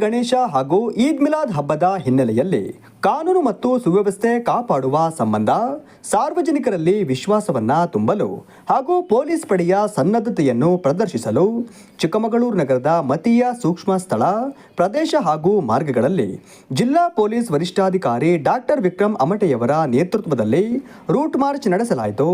ಗಣೇಶ ಹಾಗೂ ಈದ್ ಮಿಲಾದ್ ಹಬ್ಬದ ಹಿನ್ನೆಲೆಯಲ್ಲಿ ಕಾನೂನು ಮತ್ತು ಸುವ್ಯವಸ್ಥೆ ಕಾಪಾಡುವ ಸಂಬಂಧ ಸಾರ್ವಜನಿಕರಲ್ಲಿ ವಿಶ್ವಾಸವನ್ನ ತುಂಬಲು ಹಾಗೂ ಪೊಲೀಸ್ ಪಡೆಯ ಸನ್ನದ್ಧತೆಯನ್ನು ಪ್ರದರ್ಶಿಸಲು ಚಿಕ್ಕಮಗಳೂರು ನಗರದ ಮತೀಯ ಸೂಕ್ಷ್ಮ ಸ್ಥಳ, ಪ್ರದೇಶ ಹಾಗೂ ಮಾರ್ಗಗಳಲ್ಲಿ ಜಿಲ್ಲಾ ಪೊಲೀಸ್ ವರಿಷ್ಠಾಧಿಕಾರಿ ಡಾಕ್ಟರ್ ವಿಕ್ರಮ್ ಅಮಟೆಯವರ ನೇತೃತ್ವದಲ್ಲಿ ರೂಟ್ ಮಾರ್ಚ್ ನಡೆಸಲಾಯಿತು.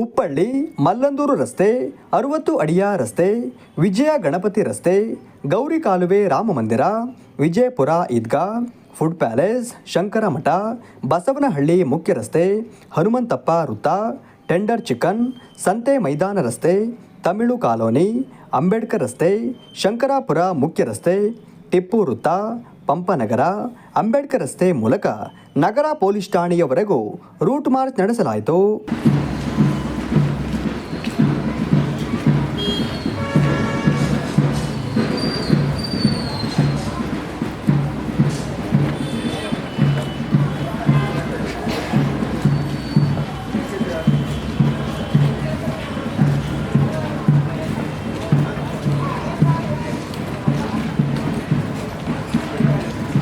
ಉಪ್ಪಳ್ಳಿ, ಮಲ್ಲಂದೂರು ರಸ್ತೆ, ಅರುವತ್ತು ಅಡಿಯ ರಸ್ತೆ, ವಿಜಯ ಗಣಪತಿ ರಸ್ತೆ, ಗೌರಿ ಕಾಲುವೆ ರಾಮ ಮಂದಿರ ವಿಜಯಪುರ ಈದ್ಗಾ, ಫುಡ್ ಪ್ಯಾಲೇಸ್ ಶಂಕರ ಮಠ ಬಸವನಹಳ್ಳಿ ಮುಖ್ಯ ರಸ್ತೆ, ಹನುಮಂತಪ್ಪ ವೃತ್ತ, ಟೆಂಡರ್ ಚಿಕನ್, ಸಂತೆ ಮೈದಾನ ರಸ್ತೆ, ತಮಿಳು ಕಾಲೋನಿ, ಅಂಬೇಡ್ಕರ್ ರಸ್ತೆ, ಶಂಕರಾಪುರ ಮುಖ್ಯ ರಸ್ತೆ, ಟಿಪ್ಪು ವೃತ್ತ, ಪಂಪನಗರ, ಅಂಬೇಡ್ಕರ್ ರಸ್ತೆ ಮೂಲಕ ನಗರ ಪೊಲೀಸ್ ಠಾಣೆಯವರೆಗೂ ರೂಟ್ ಮಾರ್ಚ್ ನಡೆಸಲಾಯಿತು.